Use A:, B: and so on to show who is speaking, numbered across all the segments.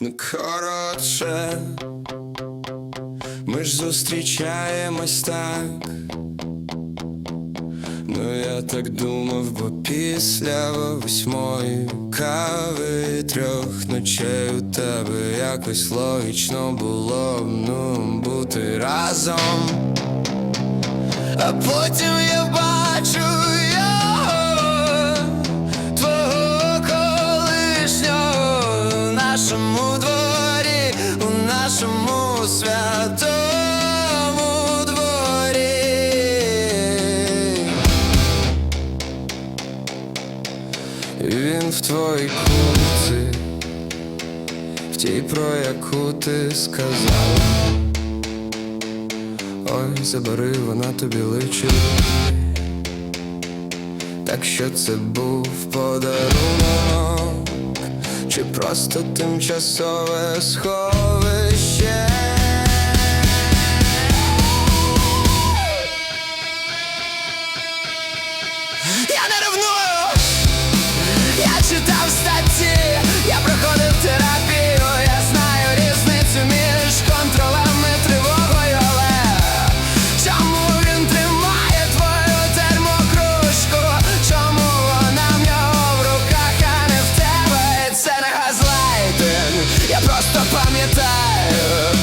A: Ну коротше, ми ж зустрічаємось так. Ну я так думав, бо після восьмої кави трьох ночей у тебе якось логічно було б ну бути разом. А потім я бачу твоїй курці, в тій, про яку ти сказав. Ой, забери, вона тобі личить. Так що це був подарунок, чи просто тимчасове сховище? Я читав статті, я проходив терапію, я знаю різницю між контролем і тривогою, але твою термокружку? Чому вона в нього в руках, а не в тебе? Це не газлайтинг, я просто пам'ятаю,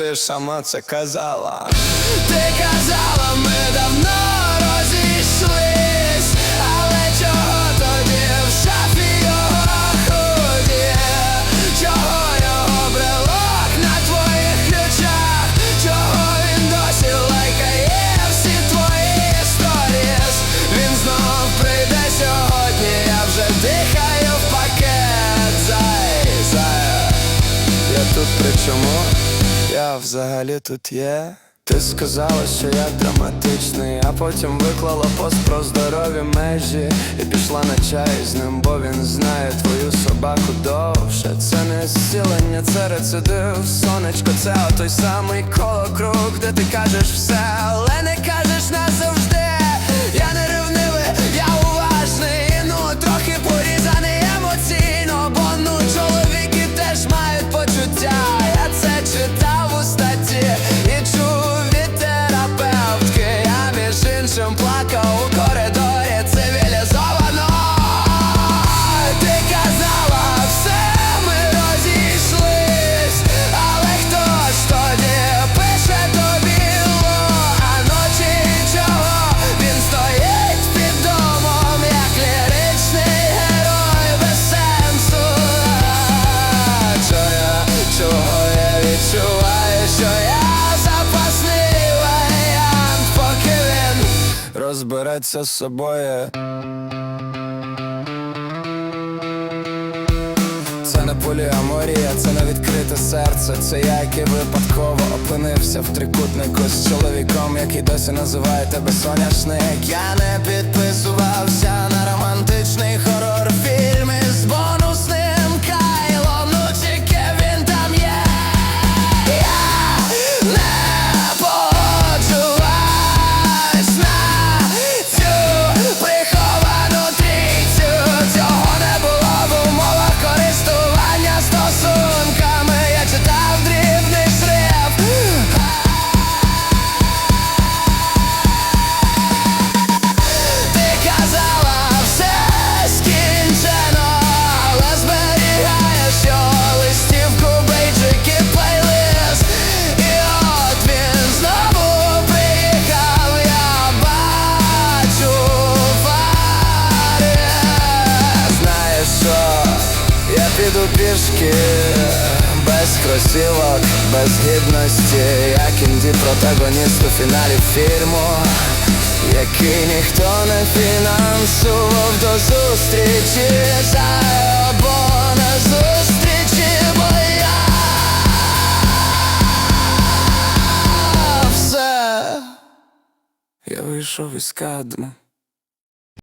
A: ти ж сама це казала. Ти казала, ми давно розійшлись, але чого тоді в шафі його худі? Чого його брелок на твоїх ключах? Чого він досі лайкає всі твої сторіс? Він знов прийде сьогодні, я вже дихаю в пакет. Зай, зай. Я тут при чому? Я взагалі тут є. Ти сказала, що я драматичний, а потім виклала пост про здорові межі І пішла на чай з ним, бо він знає твою собаку довше. Це не зцілення, це рецидив. Сонечко, це той самий колокруг, де ти кажеш все, але не кажеш назавжди розбереться з собою. Це не поліаморія, це не відкрите серце. Це я, який випадково опинився в трикутнику з чоловіком, який досі називає тебе соняшник. Я не підписувався на романтичний піду пішки без кросівок, без гідності, як інді протагоніст у фіналі фільму який ніхто не фінансував. До зустрічі за або на зустрічі, бо я все. Я вийшов із кадру